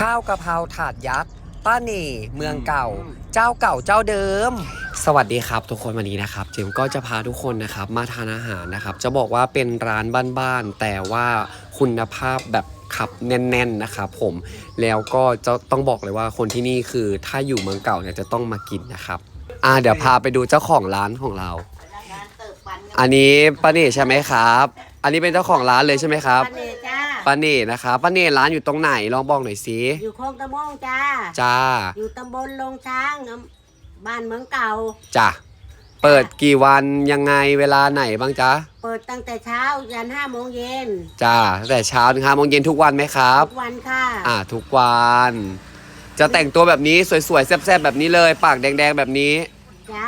ข้าวกะเพราถาดยักษ์ป้าเน่เมืองเก่า เจ้าเก่าเจ้าเดิม สวัสดีครับ ทุกคนวันนี้นะครับ เจมส์ก็จะพาทุกคนนะครับมาทานอาหารนะครับ จะบอกว่าเป็นร้านบ้านๆแต่ว่าคุณภาพแบบขับแน่น ๆนะครับผมแล้วก็จะต้องบอกเลยว่าคนที่นี่คือถ้าอยู่เมืองเก่าเนี่ยจะต้องมากินนะครับอ่าเดี๋ยวพาไปดูเจ้าของร้านของเรา อันนี้ป้าเน่ใช่ไหมครับ อันนี้เป็นเจ้าของร้านเลยใช่ไหมครับ ป้าเนจ้า ป้าเน่นะครับป้าเน่ร้านอยู่ตรงไหนลองบอกหน่อยสิอยู่คลองตะมงจ้า จ้า อยู่ตำบลลงช้างอำบ้านเมืองเก่า จ้ะเปิดกี่วันยังไงเวลาไหนบ้างจ๊ะเปิดตั้งแต่เช้ายันห้าโมงเย็นจ้าตั้งแต่เช้าถึงห้าโมงเย็นทุกวันไหมครับ ทุกวันค่ะอ่าทุกวัน จะแต่งตัวแบบนี้สวยๆแซ่บๆแบบนี้เลย ปากแดงๆแบบนี้ จ้า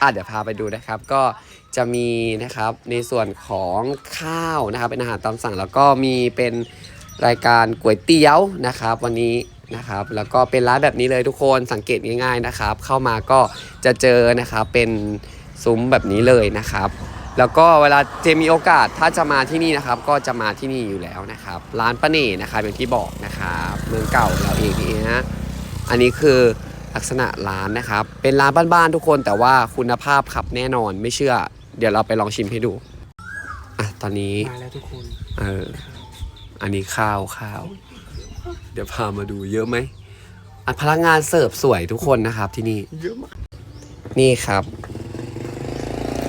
อะเดี๋ยวพาไปดูนะครับก็จะมีนะครับในส่วนของข้าวนะครับ เป็นอาหารตามสั่ง แล้วก็มีเป็นรายการก๋วยเตี๋ยวนะครับ วันนี้นะครับ แล้วก็เป็นร้านแบบนี้เลยทุกคนสังเกตง่ายๆนะครับ เข้ามาก็จะเจอนะครับเป็นซุ้มแบบนี้เลยนะครับ แล้วก็เวลาเจมีโอกาสถ้าจะมาที่นี่นะครับ ก็จะมาที่นี่อยู่แล้วนะครับ ร้านป้าเน่นะครับอย่างที่บอกนะครับเมืองเก่าเราเองนี่ฮะอันนี้คือ ลักษณะร้านนะครับ เป็นร้านบ้านๆทุกคนแต่ว่าคุณภาพครับแน่นอนไม่เชื่อ เดี๋ยวเราไปลองชิมให้ดูอะตอนนี้มาแล้วทุกคนเอออันนี้ข้าวข้าว เดี๋ยวพามาดูเยอะไหมอะพนักงานเสิร์ฟสวยทุกคนนะครับที่นี่เยอะมากนี่ครับ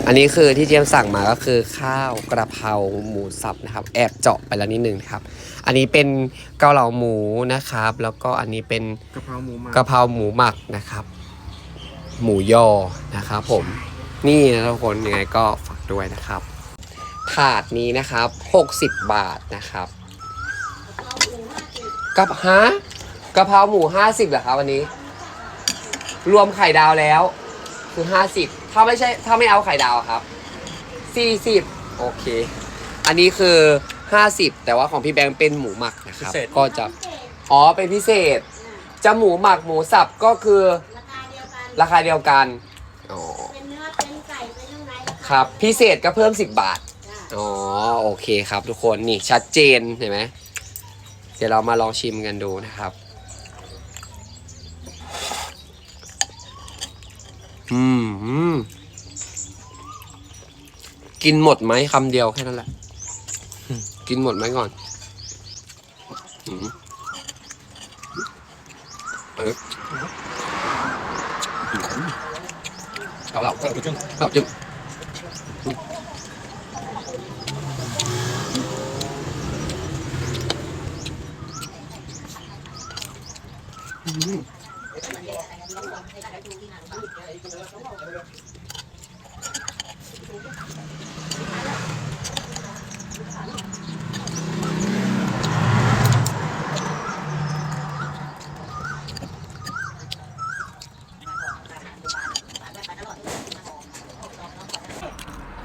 อันนี้คือที่เจมส์สั่งมาก็คือข้าวกระเพราหมูสับนะครับ แอบเจาะไปแล้วนิดนึงครับ อันนี้เป็นเกาเหลาหมูนะครับ แล้วก็อันนี้เป็นกะเพราหมูหมักกะเพราหมูหมักนะครับ หมูยอนะครับผมนี่นะทุกคนยังไงก็ฝากด้วยนะครับ ถาดนี้นะครับ 60 บาทนะครับ กับฮะกะเพราหมู 50เหรอครับวันนี้ รวมไข่ดาวแล้ว คือ 50 ถ้าไม่ใช่ถ้าไม่เอาไข่ดาวอะครับ 40 โอเค อันนี้คือ 50 แต่ว่าของพี่แบงค์เป็นหมูหมักนะครับก็จะ อ๋อ เป็นพิเศษ จะหมูหมักหมูสับก็คือราคาเดียวกัน ราคาเดียวกัน อ๋อ เป็นเนื้อ เป็นไก่ เป็นยังไงาาครับ พิเศษก็เพิ่ม 10 บาท จ้าอ๋อ โอเคครับทุกคน นี่ชัดเจนเห็นไหม เดี๋ยวเรามาลองชิมกันดูนะครับ อืมอืมกินหมดไหมคำเดียวแค่นั้นแหละ กินหมดไหมก่อนอืมเออเอาเราเอาจึงเอาจึง เ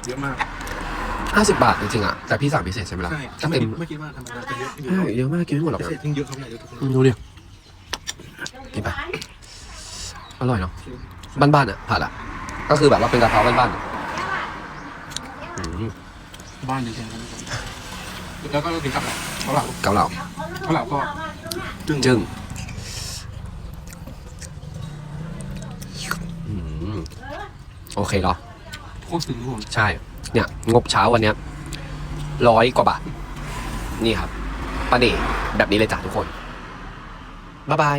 ยอะมากห้าสิบบาทจริงๆอะ แต่พี่สั่งพิเศษใช่ไหมล่ะใช่ถ้าเต็มไม่คิดว่าธรรมดาจะเยอะอยู่ใช่เยอะมากกินไม่หมดหรอกพินะเศษยิ่งเยอะครับเนี่ยเยอะทุกคนอืมดูดิกินไป อร่อยเนาะบ้านๆอะผัดอะ ก็คือแบบว่าเป็นกะเพราบ้านๆอะอืมบ้านจริงๆครับแล้วก็ถึงกับเขาเหล่าเกาเหลาเขาเหล่าก็จึ้งจึ้งอืมโอเคเหรอ โคตรถึงทุกคนใช่ เนี่ย งบเช้าวันเนี้ยร้อยกว่าบาท นี่ครับป้าเน่แบบนี้เลยจ้ะทุกคน บ๊ายบาย